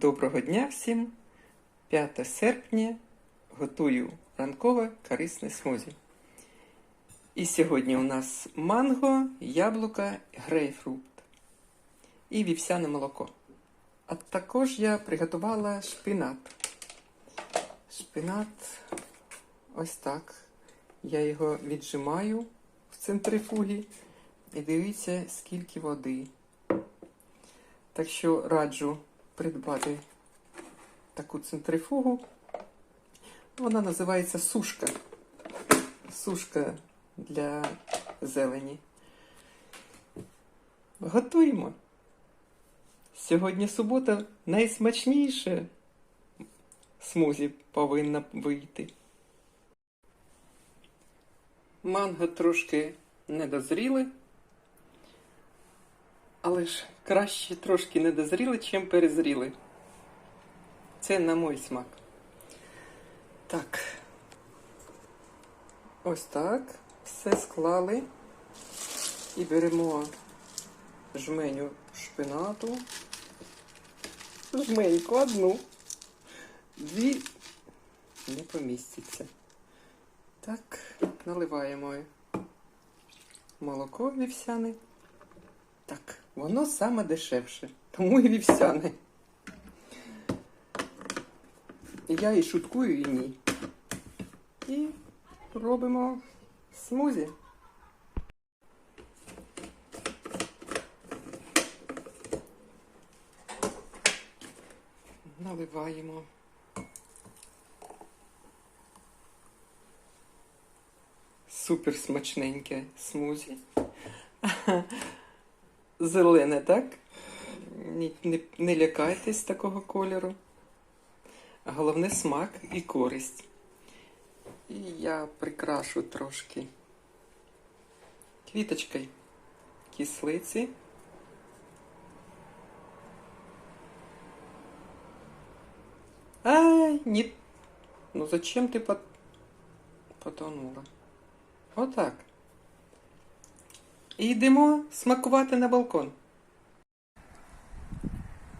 Доброго дня всім! 5 серпня готую ранкове корисне смузі. І сьогодні у нас манго, яблука, грейпфрут і вівсяне молоко. А також я приготувала шпинат. Шпинат ось так. Я його віджимаю в центрифугі і дивіться, скільки води. Так що раджу придбати таку центрифугу. Вона називається сушка. Сушка для зелені. Готуємо. Сьогодні субота найсмачніше смузі повинна вийти. Манго трошки недозріли. Але ж краще трошки недозріли, чим перезріли. Це на мой смак. Так. Ось так. Все склали. І беремо жменю шпинату. Жменьку одну. Дві не поміститься. Так, наливаємо молоко вівсяне. Воно саме дешевше, тому і вівсяне. Я і шуткую, і ні. І робимо смузі. Наливаємо. Супер смачненьке смузі. Зелене, так? Ні, не, не лякайтесь такого кольору. Головне смак і користь. І я прикрашу трошки квіточкою кислиці. Ай, ні. Ну зачем ти пот... потонула? Отак. І йдемо смакувати на балкон.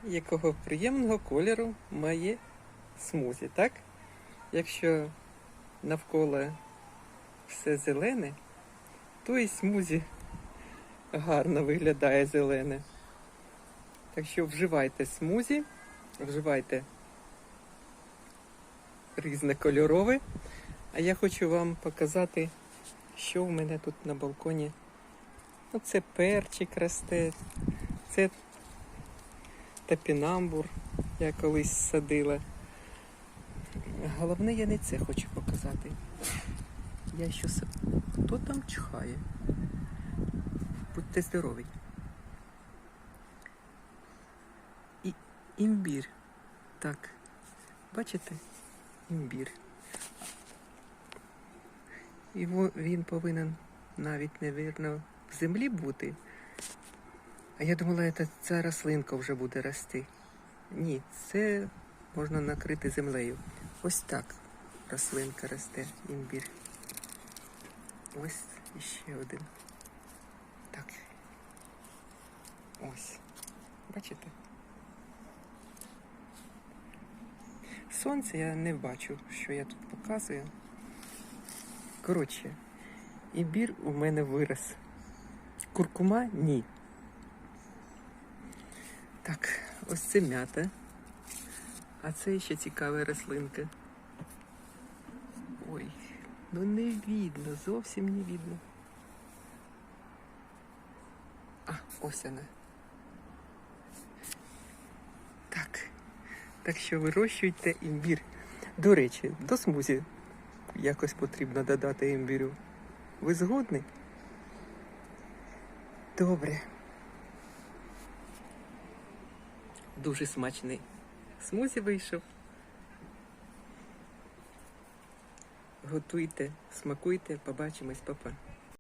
Якого приємного кольору має смузі, так? Якщо навколо все зелене, то і смузі гарно виглядає зелене. Так що вживайте смузі, вживайте різнокольорове. А я хочу вам показати, що в мене тут на балконі. Оце перчик росте, це топінамбур я колись садила. Головне, я не це хочу показати. Я ще сад... Хто там чхає? Будьте здорові. І імбір. Так, бачите? Імбір. І він повинен навіть, невірно, землі бути. А я думала, це ця рослинка вже буде рости. Ні, це можна накрити землею. Ось так рослинка росте, імбір. Ось іще один. Так. Ось. Бачите? Сонце я не бачу, що я тут показую. Коротше, імбір у мене вирос. Куркума ні. Так, ось це м'ята. А це ще цікава рослинка. Ой, ну не видно, зовсім не видно. А, ось вона. Так. Так що вирощуйте імбір. До речі, до смузі якось потрібно додати імбірю. Ви згодні? Добре. Дуже смачний смузі вийшов. Готуйте, смакуйте, побачимось, папа.